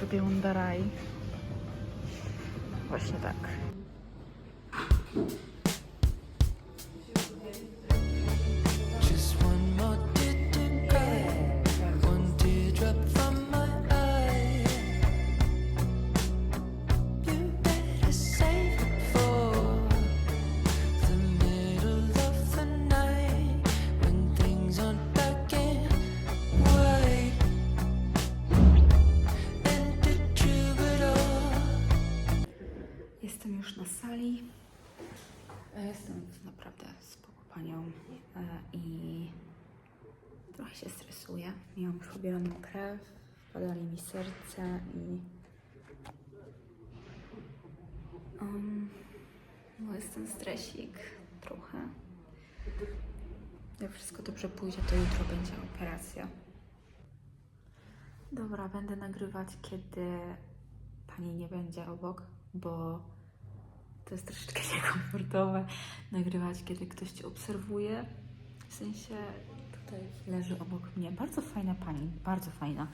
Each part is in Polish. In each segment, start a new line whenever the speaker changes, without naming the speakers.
żeby on da. Właśnie tak. Się stresuję. Miałam już pobieraną krew, wpadali mi serce i um, no jest ten stresik trochę. Jak wszystko dobrze pójdzie, to jutro będzie operacja. Dobra, będę nagrywać, kiedy pani nie będzie obok, bo to jest troszeczkę niekomfortowe nagrywać, kiedy ktoś cię obserwuje. W sensie tutaj leży obok mnie. Bardzo fajna pani, bardzo fajna.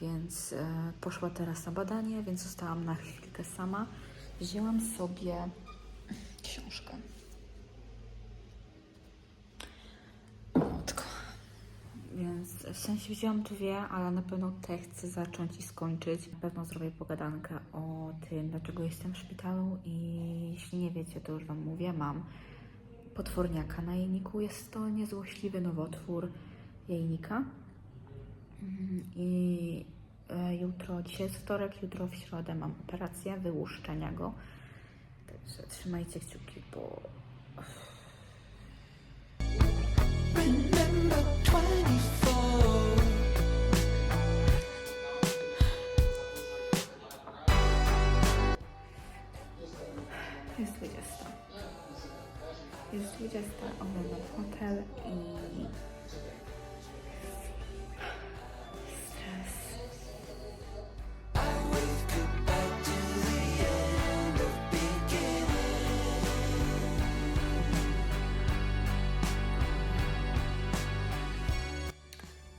Więc e, poszła teraz na badanie, więc zostałam na chwilkę sama. Wzięłam sobie książkę. Matko. Więc w sensie wzięłam dwie, ale na pewno te chcę zacząć i skończyć. Na pewno zrobię pogadankę o tym, dlaczego jestem w szpitalu i jeśli nie wiecie, to już Wam mówię, mam potworniaka na jajniku. Jest to niezłośliwy nowotwór jajnika. Mm, I e, jutro, dzisiaj jest wtorek, jutro w środę mam operację wyłuszczenia go. Także trzymajcie kciuki, bo
Remember 24. of beginning.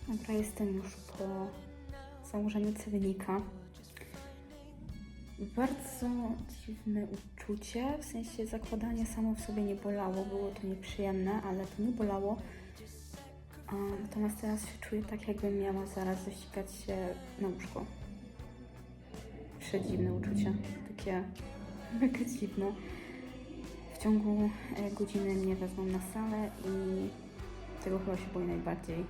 Dobra, jestem już po założeniu celonika. Bardzo dziwne uczucie, w sensie zakładanie samo w sobie nie bolało, było to nieprzyjemne, ale to nie bolało. Natomiast teraz się czuję tak, jakbym miała zaraz zasikać się na łóżko. Przedziwne uczucie, takie mega dziwne. W ciągu e, godziny mnie wezmą na salę i tego chyba się boję najbardziej.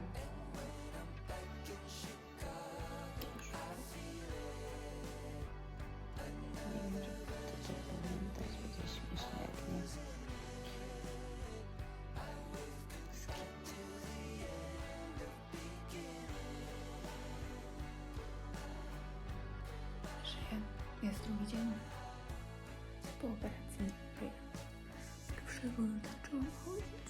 Jest drugi dzień. Po operacji. Przewód zaczęłam chodzić.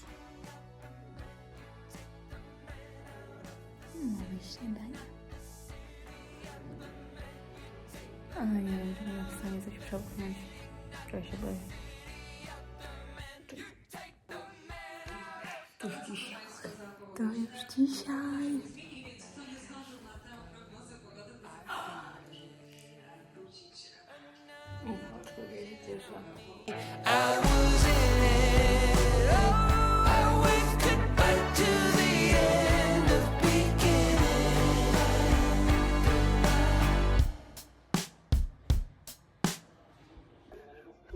Mamy śniadanie. Ale nie wiem, czy będę w stanie coś przełknąć. Trochę się boję. To już dzisiaj. To już dzisiaj.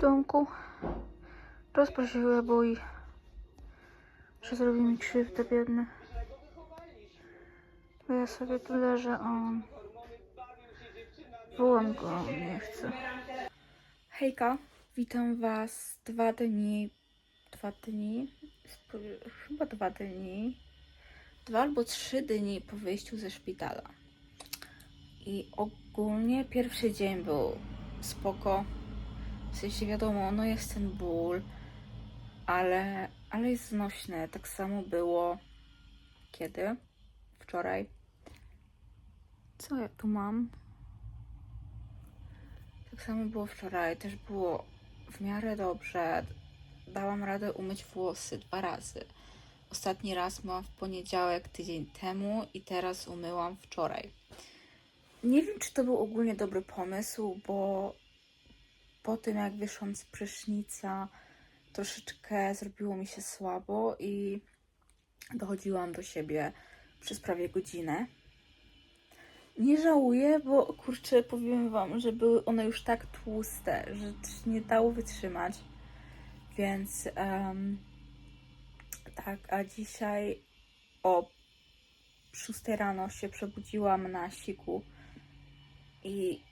Domku. Rozprosiły, bo i że zrobi mi krzywdę biedny. Bo ja sobie tu leżę, a on... Wołam go, nie chce. Hejka, witam was dwa dni, dwa dni, chyba dwa dni, dwa albo trzy dni po wyjściu ze szpitala. I ogólnie pierwszy dzień był spoko, w sensie wiadomo, no jest ten ból, ale, ale jest znośne. Tak samo było kiedy? Wczoraj. Co ja tu mam? Tak samo było wczoraj. Też było w miarę dobrze. Dałam radę umyć włosy dwa razy. Ostatni raz myłam w poniedziałek tydzień temu i teraz umyłam wczoraj. Nie wiem, czy to był ogólnie dobry pomysł, bo po tym jak wyszłam z prysznica, troszeczkę zrobiło mi się słabo i dochodziłam do siebie przez prawie godzinę. Nie żałuję, bo kurczę, powiem Wam, że były one już tak tłuste, że nie dało wytrzymać. Więc em, tak, a dzisiaj o 6 rano się przebudziłam na siku i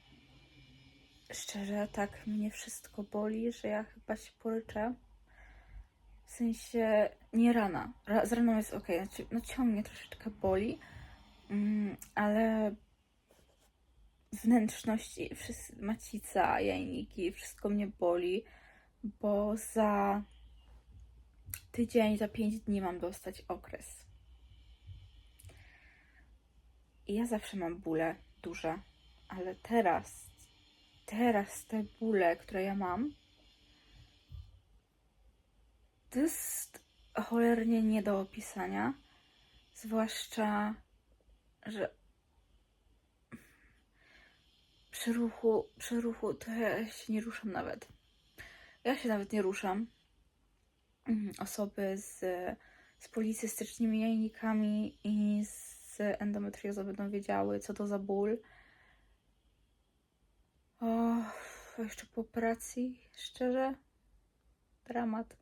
szczerze tak mnie wszystko boli, że ja chyba się poryczę. W sensie nie rana. Ra, z raną jest ok, znaczy, no ciągnie troszeczkę boli, mm, ale wnętrzności, macica, jajniki, wszystko mnie boli, bo za tydzień, za pięć dni mam dostać okres. I ja zawsze mam bóle duże, ale teraz, teraz te bóle, które ja mam, to jest cholernie nie do opisania. Zwłaszcza, że przy ruchu, przy ruchu to ja się nie ruszam nawet. Ja się nawet nie ruszam. Mhm, Osoby z, z policystycznymi jajnikami i z endometriozą będą wiedziały, co to za ból. Jeszcze po operacji, szczerze, dramat.